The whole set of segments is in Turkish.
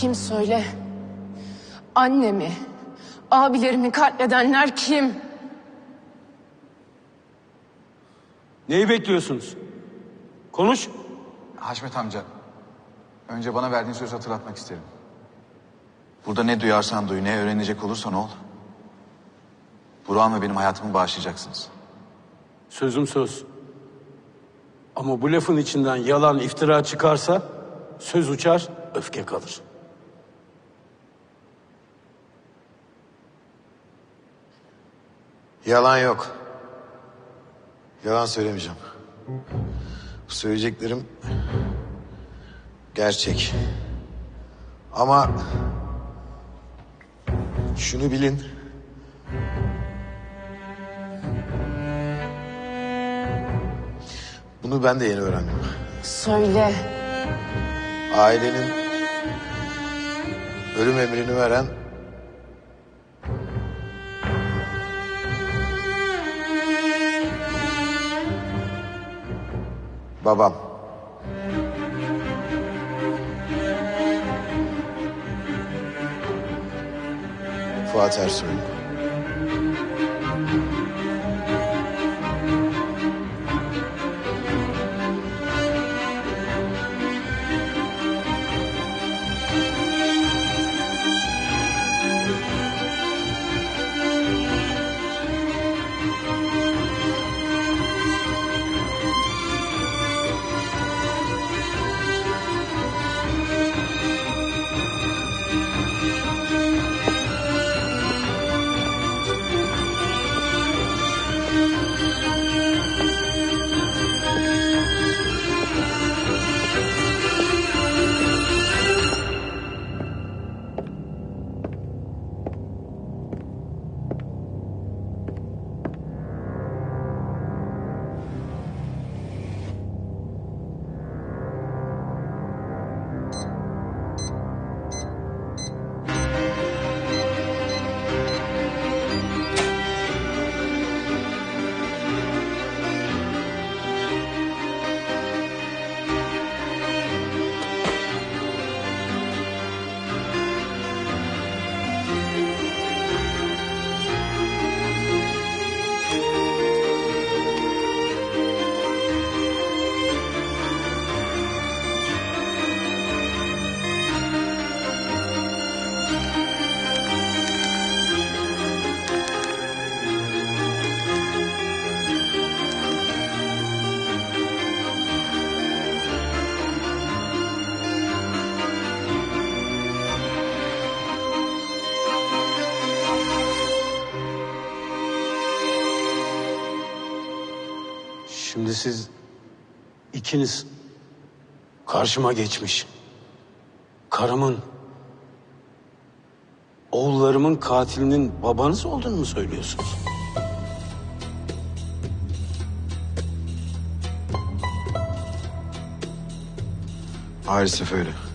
Kim söyle? Annemi, abilerimi katledenler kim? Neyi bekliyorsunuz? Konuş. Haşmet amca, önce bana verdiğin sözü hatırlatmak isterim. Burada ne duyarsan duy, ne öğrenecek olursan ol. Burak'ım ve benim hayatımı bağışlayacaksınız. Sözüm söz. Ama bu lafın içinden yalan iftira çıkarsa söz uçar, öfke kalır. Yalan yok. Yalan söylemeyeceğim. Bu söyleyeceklerim gerçek. Ama şunu bilin. Bunu ben de yeni öğrendim. Söyle. Ailenin ölüm emrini veren babam. Fuat Ersoy. Şimdi siz ikiniz karşıma geçmiş. Karımın, oğullarımın katilinin babanız olduğunu mu söylüyorsunuz? Maalesef öyle.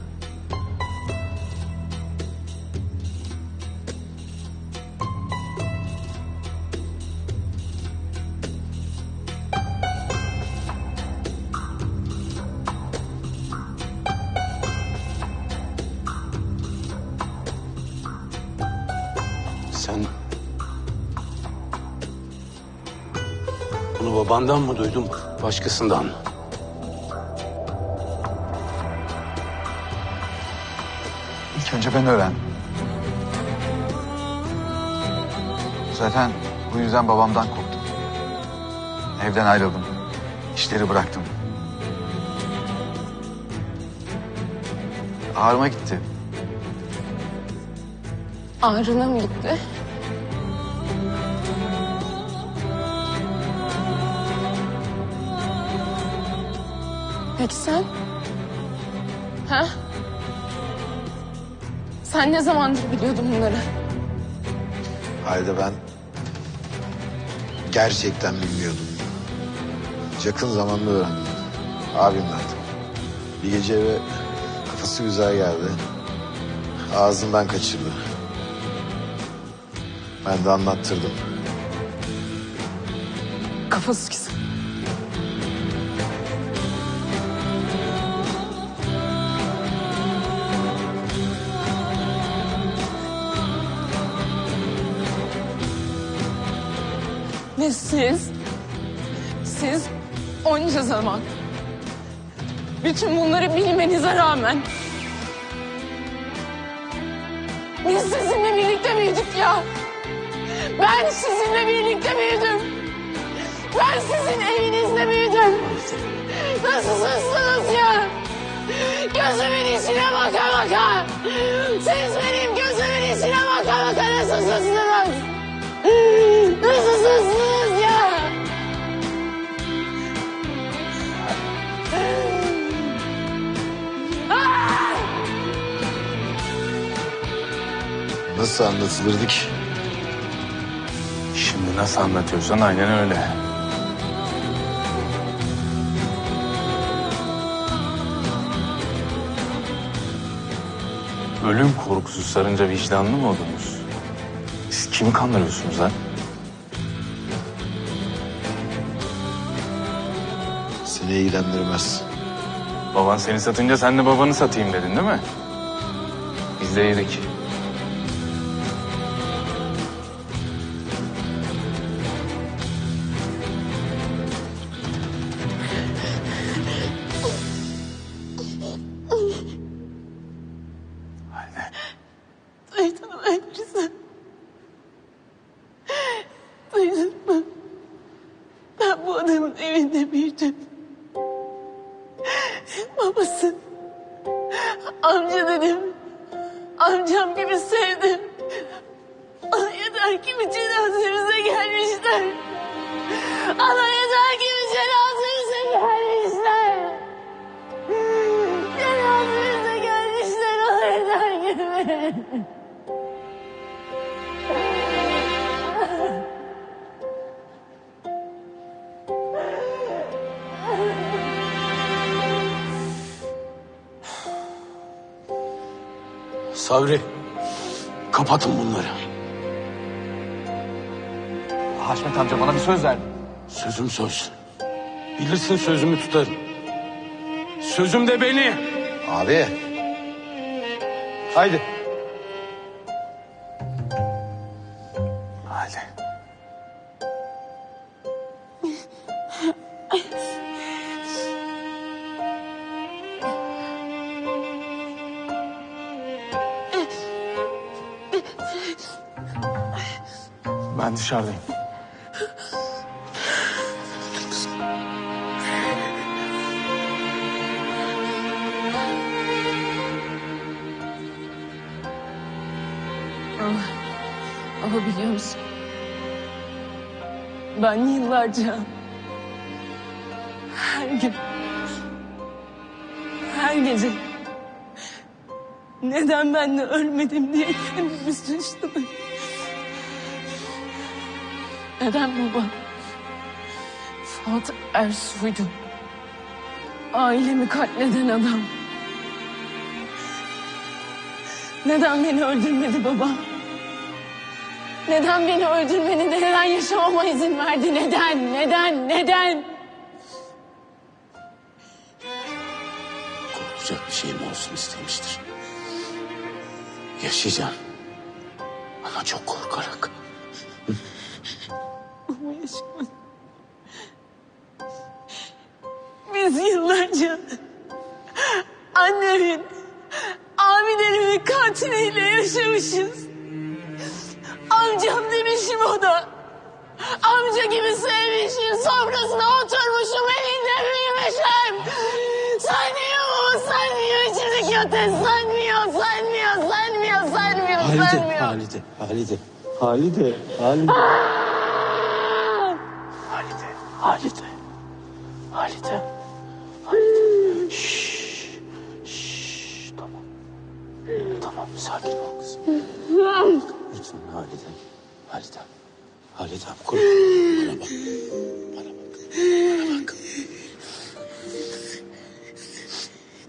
Sen bunu babandan mı duydun, başkasından mı? İlk önce ben öğrendim. Zaten bu yüzden babamdan korktum. Evden ayrıldım. İşleri bıraktım. Ağrıma gitti. Ağrına mı gitti? Peki sen? Ha? Sen ne zamandır biliyordun bunları? Halde ben gerçekten bilmiyordum. Yakın zamanda öğrendim. Abimden. Bir gece eve kafası güzel geldi. Ağzından kaçırdı. Ben de anlattırdım. Kafası Ve siz, siz onca zaman, bütün bunları bilmenize rağmen biz sizinle birlikte büyüdük ya. Ben sizinle birlikte büyüdüm. Ben sizin evinizde büyüdüm. Nasılsınız ya? Gözümün içine baka baka. Siz benim Nasıl anlatılırdı ki? Şimdi nasıl anlatıyorsan aynen öyle. Ölüm korkusu sarınca vicdanlı mı oldunuz? Siz kimi kandırıyorsunuz ha? Seni ilgilendirmez. Baban seni satınca sen de babanı satayım dedin değil mi? Biz de yedik. Amcam gibi sevdim. Ana yeter ki bir cenazemize gelmişler. Ana yeter ki bir cenazemize gelmişler. Cenazemize gelmişler. Ana yeter ki. Sabri, kapatın bunları. Haşmet amca bana bir söz verdin. Sözüm söz. Bilirsin sözümü tutarım. Sözüm de beni. Abi. Haydi. Ben dışarıdayım. Ama biliyor musun? Ben yıllarca her gün her gece neden ben de ölmedim diye kendimi suçladım. Neden baba? Fuat Ersoy'du. Ailemi katleden adam. Neden beni öldürmedi baba? Neden beni öldürmeni, neden yaşamama izin verdi? Neden, neden, neden? Korkacak bir şeyim olsun istemiştir. Yaşayacağım. Ama çok korkarak. Ama yaşamadım. Biz yıllarca annemin, abilerimin katiliyle yaşamışız. Amcam demişim o da. Amca gibi sevmişim, sofrasına oturmuşum, elinde büyümüşüm. Sanmıyor mu? Sanmıyor içindeki ateş, sanmıyor, sanmıyor, sanmıyor, sanmıyor, sanmıyor. Halide, Halide, Halide, Halide. Halide, Halide, Halide. Halide. Şşş, şşş, tamam. Tamam, sakin ol kızım. Lütfen Halide, Halide. Halide, korkma. Bana bak, bana bak, bana bak.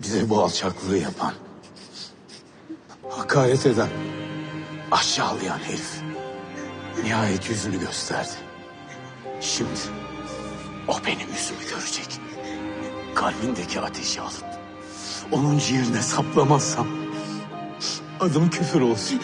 Bize bu alçaklığı yapan, hakaret eden, aşağılayan herif nihayet yüzünü gösterdi. Şimdi o benim yüzümü görecek. Kalbindeki ateşi alıp onun ciğerine saplamazsam adım küfür olsun.